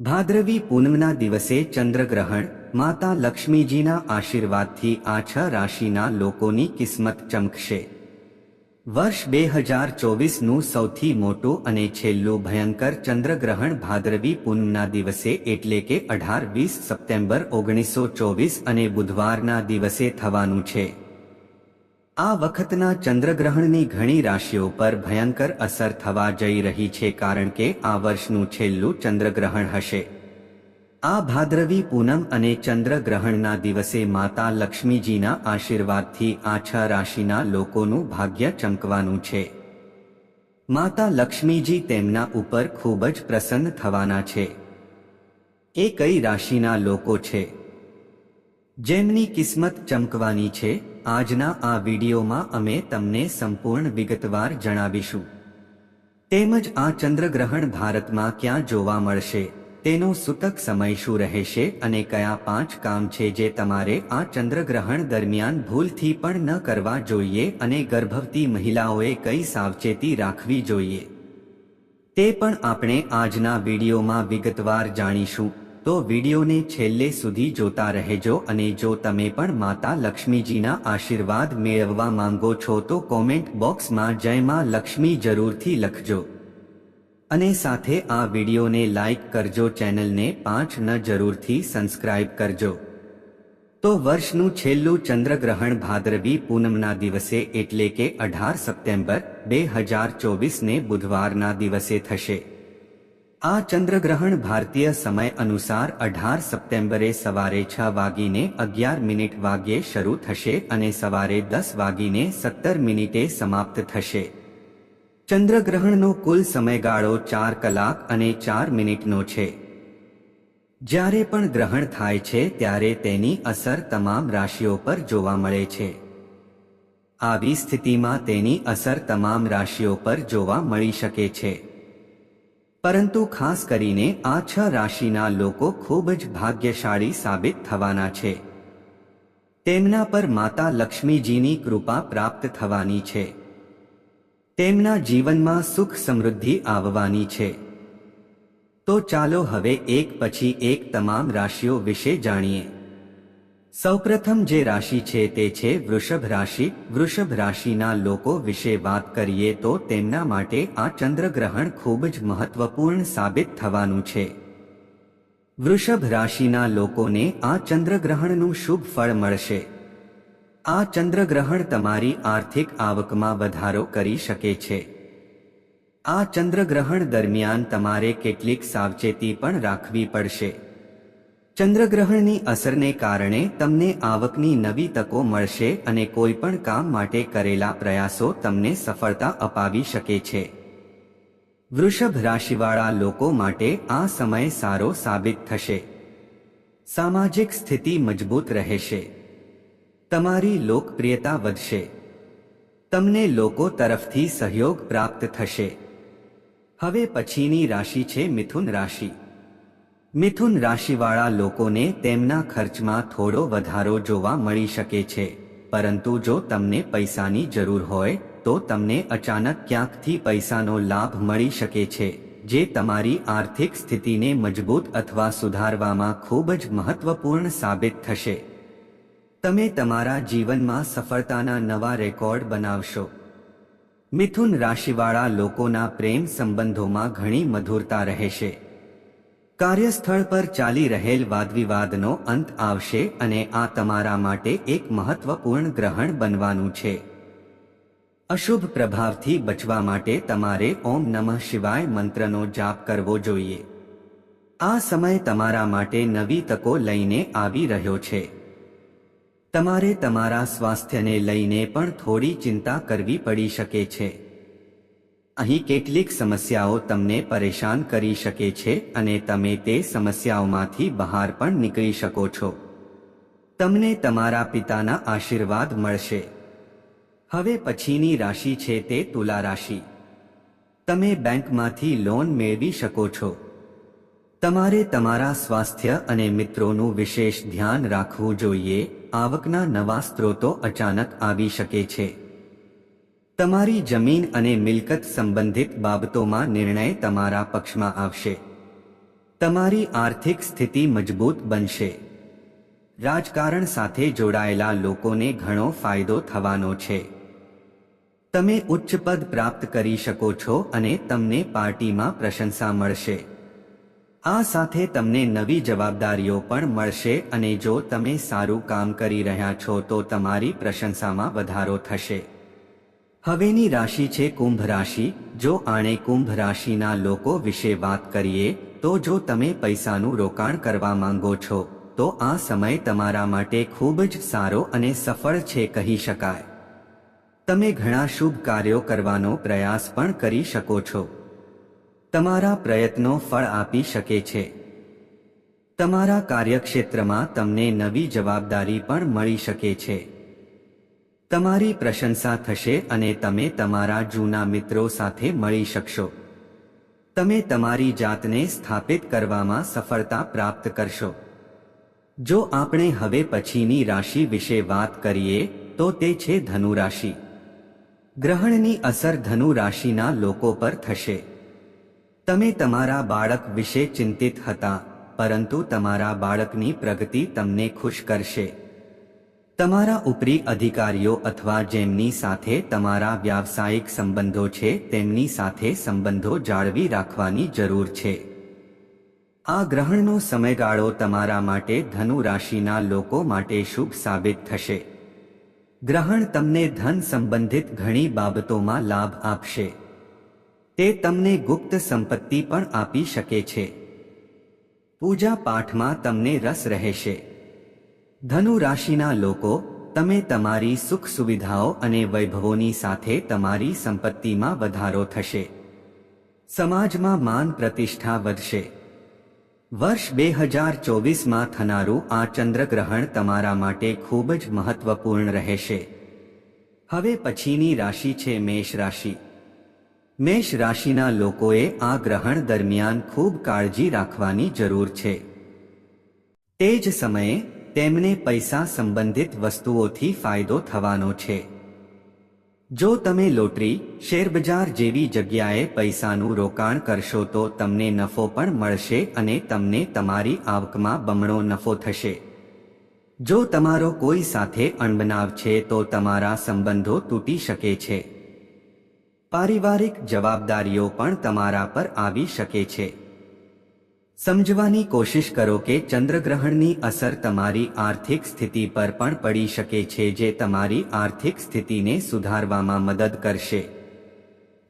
ભાદ્રવી પૂનમના દિવસે ચંદ્રગ્રહણ, માતા લક્ષ્મીજીના આશીર્વાદથી આ છ રાશિના લોકોની કિસ્મત ચમકશે. વર્ષ બે હજાર ચોવીસનું સૌથી મોટું અને છેલ્લું ભયંકર ચંદ્રગ્રહણ ભાદ્રવી પૂનમના દિવસે એટલે કે અઢાર વીસ સપ્ટેમ્બર ઓગણીસો ચોવીસ અને બુધવારના દિવસે થવાનું છે. આ વખતના ચંદ્રગ્રહણની ઘણી રાશિઓ પર ભયંકર અસર થવા જઈ રહી છે કારણ કે આ વર્ષનું છેલ્લું ચંદ્રગ્રહણ હશે. આ ભાદ્રવી પૂનમ અને ચંદ્રગ્રહણના દિવસે માતા લક્ષ્મીજીના આશીર્વાદથી આ છ રાશિના લોકોનું ભાગ્ય ચમકવાનું છે. માતા લક્ષ્મીજી તેમના ઉપર ખૂબ જ પ્રસન્ન થવાના છે. એ કઈ રાશિના લોકો છે? જેમની કિસ્મત ચમકવાની છે? આજના આ વિડીયોમાં અમે તમને સંપૂર્ણ વિગતવાર જણાવીશું. તેમજ આ ચંદ્રગ્રહણ ભારતમાં ક્યાં જોવા મળશે, તેનો સૂતક સમય શું રહેશે અને કયા પાંચ કામ છે જે તમારે આ ચંદ્રગ્રહણ દરમિયાન ભૂલથી પણ ન કરવા જોઈએ અને ગર્ભવતી મહિલાઓએ કઈ સાવચેતી રાખવી જોઈએ. તે પણ આપણે આજના વિડીયોમાં વિગતવાર જાણીશું. તો વિડીયોને છેલ્લે સુધી જોતા રહેજો અને જો તમે પણ માતા લક્ષ્મીજીના આશીર્વાદ મેળવવા માંગો છો તો કોમેન્ટ બોક્સમાં જય માં લક્ષ્મી જરૂરથી લખજો. અને સાથે આ વિડીયોને લાઈક કરજો, ચેનલને પાંચ ન જરૂરથી સબસ્ક્રાઇબ કરજો. તો વર્ષનું છેલ્લું ચંદ્રગ્રહણ ભાદરવી પૂનમના દિવસે એટલે કે અઢાર સપ્ટેમ્બર, બે હજાર ચોવીસને બુધવારના દિવસે થશે. આ ચંદ્રગ્રહણ ભારતીય સમય અનુસાર અઢાર સપ્ટેમ્બરે સવારે છ વાગીને અગિયાર મિનિટ વાગ્યે શરૂ થશે અને સવારે દસ વાગીને સત્તર મિનિટે સમાપ્ત થશે. ચંદ્રગ્રહણનો કુલ સમયગાળો ચાર કલાક અને ચાર મિનિટનો છે. જ્યારે પણ ગ્રહણ થાય છે ત્યારે તેની અસર તમામ રાશિઓ પર જોવા મળે છે. આવી સ્થિતિમાં તેની અસર તમામ રાશિઓ પર જોવા મળી શકે છે. પરંતુ ખાસ કરીને આ છ રાશિના લોકો ખૂબ જ ભાગ્યશાળી સાબિત થવાના છે. તેમના પર માતા લક્ષ્મીજીની કૃપા પ્રાપ્ત થવાની છે. તેમના જીવનમાં સુખ સમૃદ્ધિ આવવાની છે. તો ચાલો હવે એક પછી એક તમામ રાશિઓ વિશે જાણીએ. સૌપ્રથમ જે રાશિ છે તે છે વૃષભ રાશિ. વૃષભ રાશિના લોકો વિશે વાત કરીએ તો તેમના માટે આ ચંદ્રગ્રહણ ખૂબ જ મહત્વપૂર્ણ સાબિત થવાનું છે. વૃષભ રાશિના લોકોને આ ચંદ્રગ્રહણનું શુભ ફળ મળશે. આ ચંદ્રગ્રહણ તમારી આર્થિક આવકમાં વધારો કરી શકે છે. આ ચંદ્રગ્રહણ દરમિયાન તમારે કેટલીક સાવચેતી પણ રાખવી પડશે. ચંદ્રગ્રહણની અસરને કારણે તમને આવકની નવી તકો મળશે અને કોઈ પણ કામ માટે કરેલા પ્રયાસો તમને સફળતા અપાવી શકે છે. વૃષભ રાશિવાળા લોકો માટે આ સમય સારો સાબિત થશે. સામાજિક સ્થિતિ મજબૂત રહેશે. તમારી લોકપ્રિયતા વધશે. તમને લોકો તરફથી સહયોગ પ્રાપ્ત થશે. હવે પછીની રાશિ છે મિથુન રાશિ. મિથુન રાશિવાળા લોકોને તેમના ખર્ચમાં થોડો વધારો જોવા મળી શકે છે. પરંતુ જો તમને પૈસાની જરૂર હોય, તો તમને અચાનક ક્યાંકથી પૈસાનો લાભ મળી શકે છે, જે તમારી આર્થિક સ્થિતિને મજબૂત અથવા સુધારવામાં ખૂબ જ મહત્વપૂર્ણ સાબિત થશે. તમે તમારા જીવનમાં સફળતાના નવા રેકોર્ડ બનાવશો. મિથુન રાશિવાળા લોકોના પ્રેમ સંબંધોમાં ઘણી મધુરતા રહેશે. કાર્યસ્થળ પર ચાલી રહેલ વાદવિવાદનો અંત આવશે અને આ તમારા માટે એક મહત્વપૂર્ણ ગ્રહણ બનવાનું છે. અશુભ પ્રભાવથી બચવા માટે તમારે ઓમ નમઃ શિવાય મંત્રનો જાપ કરવો જોઈએ. આ સમય તમારા માટે નવી તકો લઈને આવી રહ્યો છે. તમારે તમારા સ્વાસ્થ્યને લઈને પણ થોડી ચિંતા કરવી પડી શકે છે. અહીં કેટલીક સમસ્યાઓ તમને પરેશાન કરી શકે છે અને તમે તે સમસ્યાઓમાંથી બહાર પણ નીકળી શકો છો. તમને તમારા પિતાના આશીર્વાદ મળશે. હવે પછીની રાશિ છે તે તુલા રાશિ. તમે બેંકમાંથી લોન મેળવી શકો છો. તમારે તમારા સ્વાસ્થ્ય અને મિત્રોનું વિશેષ ધ્યાન રાખવું જોઈએ. આવકના નવા સ્ત્રોતો અચાનક આવી શકે છે. તમારી જમીન અને મિલકત સંબંધિત બાબતોમાં નિર્ણય તમારા પક્ષમાં આવશે. તમારી આર્થિક સ્થિતિ મજબૂત બનશે. રાજકારણ સાથે જોડાયેલા લોકોને ઘણો ફાયદો થવાનો છે. તમે ઉચ્ચ પદ પ્રાપ્ત કરી શકો છો અને તમને પાર્ટીમાં પ્રશંસા મળશે. આ સાથે તમને નવી જવાબદારીઓ પણ મળશે અને જો તમે સારું કામ કરી રહ્યા છો તો તમારી પ્રશંસામાં વધારો થશે. હવેની રાશિ છે કુંભ રાશિ. જો આણે કુંભ રાશિના લોકો વિશે વાત કરીએ, તો જો તમે પૈસાનું રોકાણ કરવા માંગો છો, તો આ સમય તમારા માટે ખૂબ જ સારો અને સફળ છે કહી શકાય. તમે ઘણા શુભ કાર્યો કરવાનો પ્રયાસ પણ કરી શકો છો. તમારા પ્રયત્નો ફળ આપી શકે છે. તમારા કાર્યક્ષેત્રમાં તમને નવી જવાબદારી પણ મળી શકે છે. તમારી પ્રશંસા થશે અને તમે તમારા જૂના મિત્રો સાથે મળી શકશો. તમે તમારી જાતને સ્થાપિત કરવામાં સફળતા પ્રાપ્ત કરશો. જો આપણે હવે પછીની રાશિ વિશે વાત કરીએ, તો તે છે ધનુ રાશિ ગ્રહણની અસર ધનુ રાશિના લોકો પર થશે. તમે તમારા બાળક વિશે ચિંતિત હતા, પરંતુ તમારા બાળકની પ્રગતિ તમને ખુશ કરશે. તમારા ઉપરી અધિકારીઓ અથવા જેમની સાથે તમારા વ્યાવસાયિક સંબંધો છે, તેમની સાથે સંબંધો જાળવી રાખવાની જરૂર છે. આ ગ્રહણનો સમયગાળો તમારા માટે ધનુ રાશિના લોકો માટે શુભ સાબિત થશે. ગ્રહણ તમને ધન સંબંધિત ઘણી બાબતોમાં લાભ આપશે. તે તમને ગુપ્ત સંપત્તિ પણ આપી શકે છે. પૂજા પાઠમાં તમને રસ રહેશે. ધનુ રાશિના લોકો, તમે તમારી સુખ સુવિધાઓ અને વૈભવોની સાથે તમારી સંપત્તિમાં વધારો થશે. સમાજમાં માન પ્રતિષ્ઠા વધશે. વર્ષ બે હજાર ચોવીસમાં થનારું આ ચંદ્રગ્રહણ તમારા માટે ખૂબ જ મહત્વપૂર્ણ રહેશે. હવે પછીની રાશિ છે મેષ રાશિ. મેષ રાશિના લોકોએ આ ગ્રહણ દરમિયાન ખૂબ કાળજી રાખવાની જરૂર છે. તે જ સમયે તેમને પૈસા સંબંધિત વસ્તુઓથી ફાયદો થવાનો છે. જો તમે લોટરી, શેરબજાર જેવી જગ્યાએ પૈસાનું રોકાણ કરશો તો તમને નફો પણ મળશે અને તમને તમારી આવકમાં બમણો નફો થશે. જો તમારો કોઈ સાથે અણબનાવ છે તો તમારા સંબંધો તૂટી શકે છે. પારિવારિક જવાબદારીઓ પણ તમારા પર આવી શકે છે. સમજવાની કોશિશ કરો કે ચંદ્રગ્રહણની અસર તમારી આર્થિક સ્થિતિ પર પણ પડી શકે છે જે તમારી આર્થિક સ્થિતિને સુધારવામાં મદદ કરશે.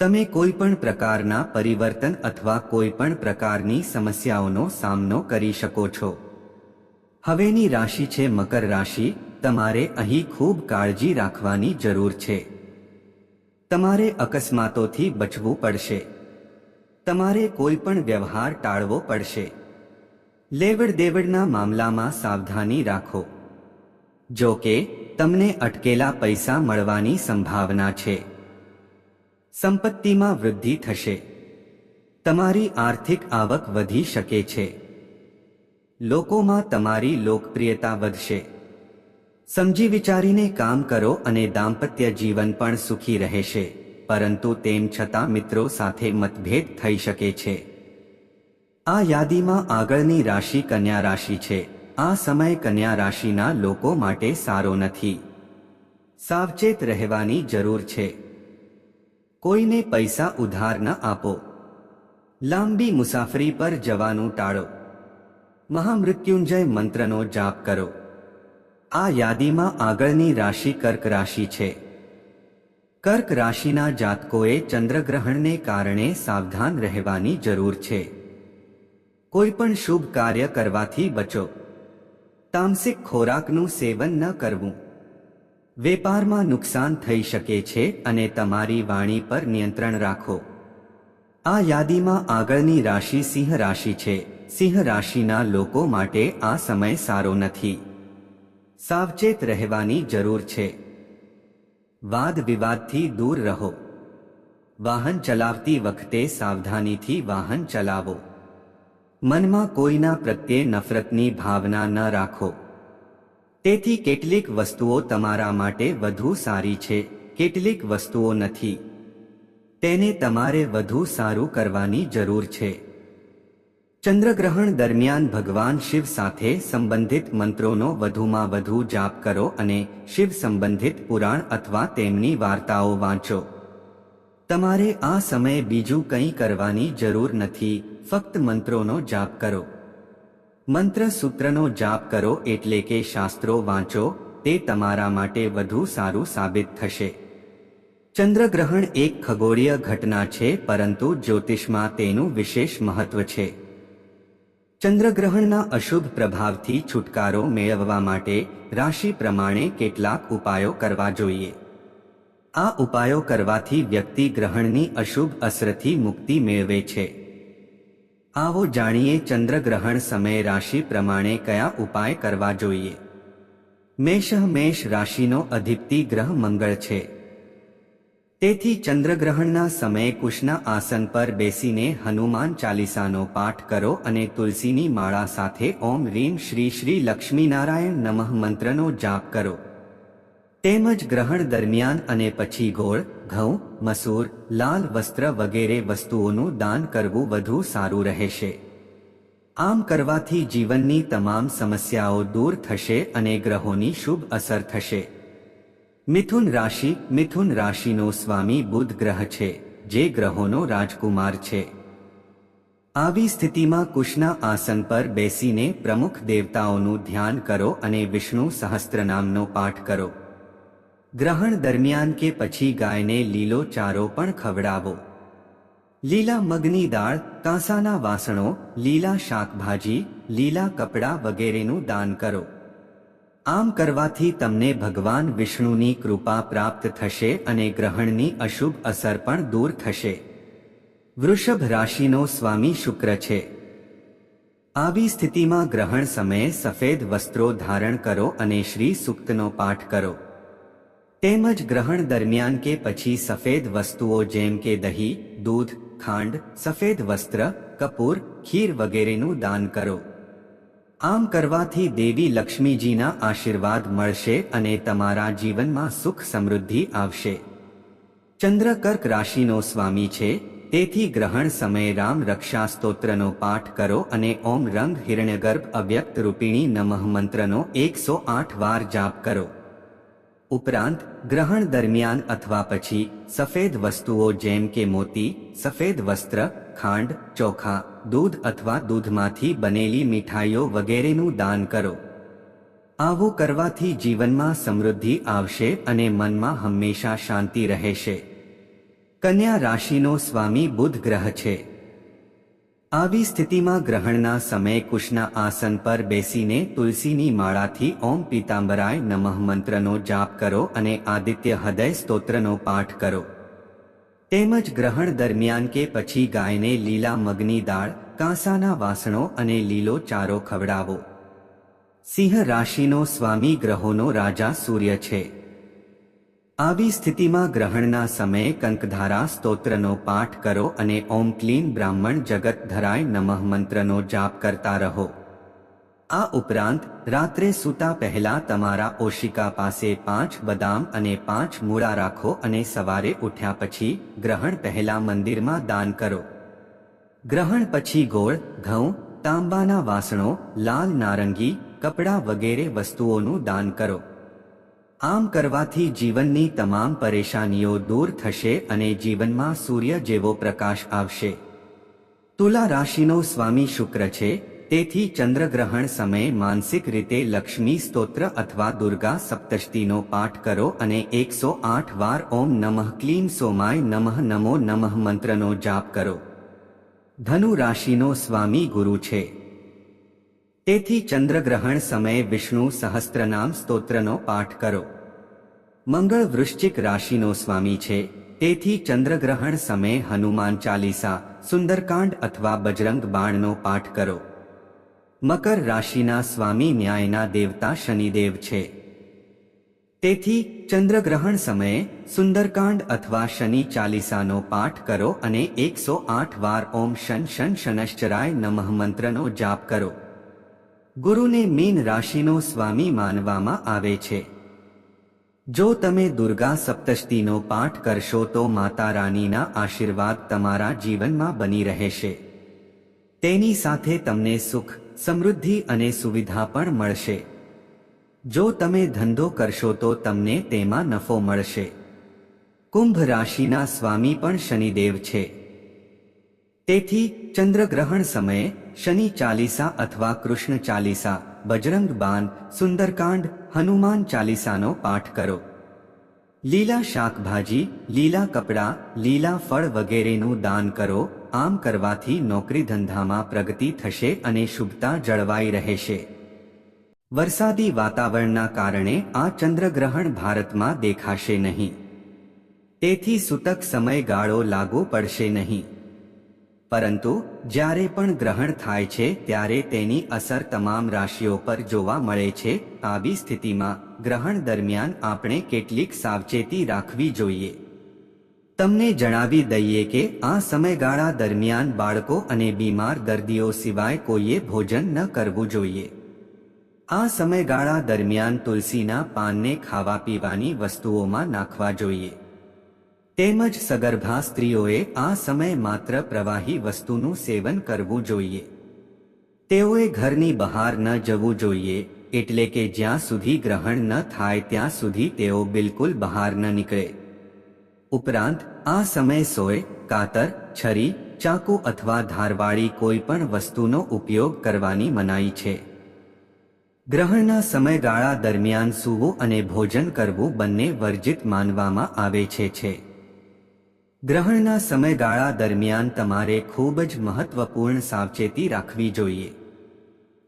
તમે કોઈ પણ પ્રકારના પરિવર્તન અથવા કોઈ પણ પ્રકારની સમસ્યાઓનો સામનો કરી શકો છો. હવેની રાશિ છે મકર રાશિ, તમારે અહીં ખૂબ કાળજી રાખવાની જરૂર છે. તમારે અકસ્માતોથી બચવું પડશે. તમારે કોઈ પણ વ્યવહાર ટાળવો પડશે. લેવડ દેવડના મામલામાં સાવધાની રાખો. જો કે, તમને અટકેલા પૈસા મળવાની સંભાવના છે. સંપત્તિમાં વૃદ્ધિ થશે. તમારી આર્થિક આવક વધી શકે છે. લોકોમાં તમારી લોકપ્રિયતા વધશે. સમજી વિચારીને કામ કરો અને દાંપત્ય જીવન પણ સુખી રહેશે. પરંતુ તેમ છતાં મિત્રો સાથે મતભેદ થઈ શકે છે. આ યાદીમાં આગળની રાશિ કન્યા રાશિ છે. આ સમય કન્યા રાશિના લોકો માટે સારો નથી. સાવચેત રહેવાની જરૂર છે. કોઈને પૈસા ઉધાર ન આપો. લાંબી મુસાફરી પર જવાનું ટાળો. મહામૃત્યુંજય મંત્રનો જાપ કરો. આ યાદીમાં આગળની રાશિ કર્ક રાશિ છે. કર્ક રાશિના જાતકોએ ચંદ્રગ્રહણને કારણે સાવધાન રહેવાની જરૂર છે. કોઈ પણ શુભ કાર્ય કરવાથી બચો. તામસિક ખોરાકનું સેવન ન કરવું. વેપારમાં નુકસાન થઈ શકે છે અને તમારી વાણી પર નિયંત્રણ રાખો. આ યાદીમાં આગળની રાશિ સિંહ રાશિ છે. સિંહ રાશિના લોકો માટે આ સમય સારો નથી. સાવચેત રહેવાની જરૂર છે. વાદ વિવાદથી દૂર રહો. વાહન ચલાવતી વખતે સાવધાનીથી વાહન ચલાવો. મનમાં કોઈના પ્રત્યે નફરતની ભાવના ન રાખો. તેથી કેટલીક વસ્તુઓ તમારા માટે વધુ સારી છે, કેટલીક વસ્તુઓ નથી. તેને તમારે વધુ સારું કરવાની જરૂર છે. ચંદ્રગ્રહણ દરમિયાન ભગવાન શિવ સાથે સંબંધિત મંત્રોનો વધુમાં વધુ જાપ કરો અને શિવ સંબંધિત પુરાણ અથવા તેમની વાર્તાઓ વાંચો. તમારે આ સમયે બીજું કંઈ કરવાની જરૂર નથી, ફક્ત મંત્રોનો જાપ કરો. મંત્ર સૂત્રનો જાપ કરો એટલે કે શાસ્ત્રો વાંચો, તે તમારા માટે વધુ સારું સાબિત થશે. ચંદ્રગ્રહણ એક ખગોળીય ઘટના છે, પરંતુ જ્યોતિષમાં તેનું વિશેષ મહત્વ છે. ચંદ્રગ્રહણના અશુભ પ્રભાવથી છુટકારો મેળવવા માટે રાશિ પ્રમાણે કેટલાક ઉપાયો કરવા જોઈએ. આ ઉપાયો કરવાથી વ્યક્તિ ગ્રહણની અશુભ અસરથી મુક્તિ મેળવે છે. આવો જાણીએ ચંદ્રગ્રહણ સમયે રાશિ પ્રમાણે કયા ઉપાય કરવા જોઈએ. મેષ મેષ રાશિનો અધિપતિ ગ્રહ મંગળ છે. તેથી ચંદ્રગ્રહણના સમયે કુશના આસન પર બેસીને હનુમાન ચાલીસાનો પાઠ કરો અને તુલસીની માળા સાથે ઓમ રીમ શ્રી શ્રી લક્ષ્મીનારાયણ નમઃ મંત્રનો જાપ કરો. તેમજ ગ્રહણ દરમિયાન અને પછી ગોળ, ઘઉં, મસૂર, લાલ વસ્ત્ર વગેરે વસ્તુઓનું દાન કરવું વધુ સારું રહેશે. આમ કરવાથી જીવનની તમામ સમસ્યાઓ દૂર થશે અને ગ્રહોની શુભ અસર થશે. મિથુન રાશિ, મિથુન રાશિનો સ્વામી બુધ ગ્રહ છે, જે ગ્રહોનો રાજકુમાર છે. આવી સ્થિતિમાં કુશના આસન પર બેસીને પ્રમુખ દેવતાઓનું ધ્યાન કરો અને વિષ્ણુ સહસ્ત્રનામનો પાઠ કરો. ગ્રહણ દરમિયાન કે પછી ગાયને લીલો ચારો પણ ખવડાવો. લીલા મગની દાળ કાંસાના વાસણો, લીલા શાકભાજી, લીલા કપડાં વગેરેનું દાન કરો. આમ કરવાથી તમને ભગવાન વિષ્ણુની કૃપા પ્રાપ્ત થશે અને ગ્રહણની અશુભ અસર પણ દૂર થશે. વૃષભ રાશિનો સ્વામી શુક્ર છે. આવી સ્થિતિમાં ગ્રહણ સમયે સફેદ વસ્ત્રો ધારણ કરો અને શ્રી સૂક્તનો પાઠ કરો. તેમજ ગ્રહણ દરમિયાન કે પછી સફેદ વસ્તુઓ જેમ કે દહીં, દૂધ, ખાંડ, સફેદ વસ્ત્ર, કપૂર, ખીર વગેરેનું દાન કરો. આમ કરવાથી દેવી લક્ષ્મીજીના આશીર્વાદ મળશે અને તમારા જીવનમાં સુખ સમૃદ્ધિ આવશે. ચંદ્ર કર્ક રાશિનો સ્વામી છે, તેથી ગ્રહણ સમયે રામ રક્ષા સ્તોત્રનો પાઠ કરો અને ઓમ રંગ હિરણ્યગર્ભ અવ્યક્ત રૂપિણી નમઃ મંત્રનો એકસો આઠ વાર જાપ કરો. ઉપરાંત, ગ્રહણ દરમિયાન અથવા પછી, સફેદ વસ્તુઓ જેમ કે મોતી, સફેદ વસ્ત્ર, ખાંડ, ચોખા, દૂધ અથવા દૂધમાંથી બનેલી મીઠાઈઓ વગેરેનું દાન કરો. આવું કરવાથી જીવનમાં સમૃદ્ધિ આવશે અને મનમાં હંમેશા શાંતિ રહેશે. કન્યા રાશિનો સ્વામી બુધ ગ્રહ છે. આવી સ્થિતિમાં ગ્રહણના સમયે કુશના આસન પર બેસીને તુલસીની માળાથી ઓમ પીતાંબરાય નમઃ મંત્રનો જાપ કરો અને આદિત્ય હૃદય સ્તોત્રનો પાઠ કરો. તેમજ ગ્રહણ દરમિયાન કે પછી ગાયને લીલા મગની દાળ, કાંસાના વાસણો અને લીલો ચારો ખવડાવો. સિંહ રાશિનો સ્વામી ગ્રહોનો રાજા સૂર્ય છે. આવી સ્થિતિમાં ગ્રહણના સમયે કંકધારા સ્તોત્રનો પાઠ કરો અને ઓમ ક્લીન બ્રાહ્મણ જગત ધરાય નમઃ મંત્રનો જાપ કરતા રહો. આ ઉપરાંત, રાત્રે સૂતા પહેલા તમારા ઓશિકા પાસે પાંચ બદામ અને પાંચ મૂળા રાખો અને સવારે ઉઠ્યા પછી ગ્રહણ પહેલા મંદિરમાં દાન કરો. ગ્રહણ પછી ગોળ, ઘઉં, તાંબાના વાસણો, લાલ નારંગી, કપડાં વગેરે વસ્તુઓનું દાન કરો. આમ કરવાથી જીવનની તમામ પરેશાનીઓ દૂર થશે અને જીવનમાં સૂર્ય જેવો પ્રકાશ આવશે. તુલા રાશિનો સ્વામી શુક્ર છે, તેથી ચંદ્રગ્રહણ સમયે માનસિક રીતે લક્ષ્મી સ્તોત્ર અથવા દુર્ગા સપ્તષ્ટીનો પાઠ કરો અને એકસો આઠ વાર ઓમ નમઃ ક્લીમ સોમાય નમઃ નમો નમઃ મંત્રનો જાપ કરો. ધનુ રાશિનો સ્વામી ગુરુ છે. તેથી ચંદ્રગ્રહણ સમયે વિષ્ણુ સહસ્ત્રનામ સ્તોત્રનો પાઠ કરો. મંગળ વૃશ્ચિક રાશિનો સ્વામી છે. તેથી ચંદ્રગ્રહણ સમયે હનુમાન ચાલીસા, સુંદરકાંડ અથવા બજરંગ બાણનો પાઠ કરો. મકર રાશિના સ્વામી ન્યાયના દેવતા શનિદેવ છે. તેથી ચંદ્રગ્રહણ સમયે સુંદરકાંડ અથવા શનિ ચાલીસાનો પાઠ કરો અને એકસો આઠ વાર ઓમ શન શન શનશ્ચરાય નમઃ મંત્રનો જાપ કરો. ગુરુને મીન રાશિનો સ્વામી માનવામાં આવે છે. જો તમે દુર્ગા સપ્તષ્ટીનો પાઠ કરશો તો માતા રાનીના આશીર્વાદ તમારા જીવનમાં બની રહેશે. તેની સાથે તમને સુખ, સમૃદ્ધિ અને સુવિધા પણ મળશે. જો તમે ધંધો કરશો તો તમને તેમાં નફો મળશે. કુંભ રાશિના સ્વામી પણ શનિદેવ છે. તેથી ચંદ્રગ્રહણ સમયે શનિ ચાલીસા અથવા કૃષ્ણ ચાલીસા બજરંગ બાન સુંદરકાંડ હનુમાન ચાલીસાનો પાઠ કરો લીલા શાકભાજી લીલા કપડાં લીલા ફળ વગેરેનું દાન કરો આમ કરવાથી નોકરી ધંધામાં પ્રગતિ થશે અને શુભતા જળવાઈ રહેશે। વરસાદી વાતાવરણના કારણે આ ચંદ્રગ્રહણ ભારતમાં દેખાશે નહીં। તેથી સૂતક સમયગાળો લાગુ પડશે નહીં। પરંતુ જ્યારે પણ ગ્રહણ થાય છે ત્યારે તેની અસર તમામ રાશિઓ પર જોવા મળે છે. આવી સ્થિતિમાં ગ્રહણ દરમિયાન આપણે કેટલીક સાવચેતી રાખવી જોઈએ. તમને જણાવી દઈએ કે આ સમયગાળા દરમિયાન બાળકો અને બીમાર દર્દીઓ સિવાય કોઈએ ભોજન ન કરવું જોઈએ. આ સમયગાળા દરમિયાન તુલસીના પાનને ખાવા પીવાની વસ્તુઓમાં નાખવા જોઈએ. તેમજ સગર્ભા સ્ત્રીઓએ આ સમય માત્ર પ્રવાહી વસ્તુનું સેવન કરવું જોઈએ. તેઓએ ઘરની બહાર ન જવું જોઈએ, એટલે કે જ્યાં સુધી ગ્રહણ ન થાય ત્યાં સુધી તેઓ બિલકુલ બહાર ન નીકળે. ઉપરાંત, આ સમય સોય, કાતર, છરી, ચાકુ અથવા ધારવાળી કોઈ પણ વસ્તુનો ઉપયોગ કરવાની મનાઈ છે. ગ્રહણના સમયગાળા દરમિયાન સૂવું અને ભોજન કરવું બંને વર્જિત માનવામાં આવે છે ગ્રહણના સમયગાળા દરમિયાન તમારે ખૂબ જ મહત્વપૂર્ણ સાવચેતી રાખવી જોઈએ.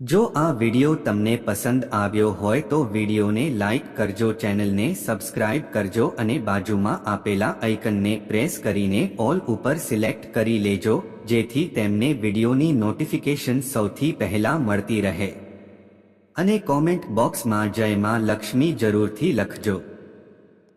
જો આ વિડિયો તમને પસંદ આવ્યો હોય તો વિડિયોને લાઇક કરજો, ચેનલને સબસ્ક્રાઇબ કરજો અને બાજુમાં આપેલા આઇકનને પ્રેસ કરીને ઓલ ઉપર સિલેક્ટ કરી લેજો, જેથી તેમને વિડિયોની નોટિફિકેશન સૌથી પહેલા મળતી રહે. અને કોમેન્ટ બોક્સમાં જય માં લક્ષ્મી જરૂરથી લખજો.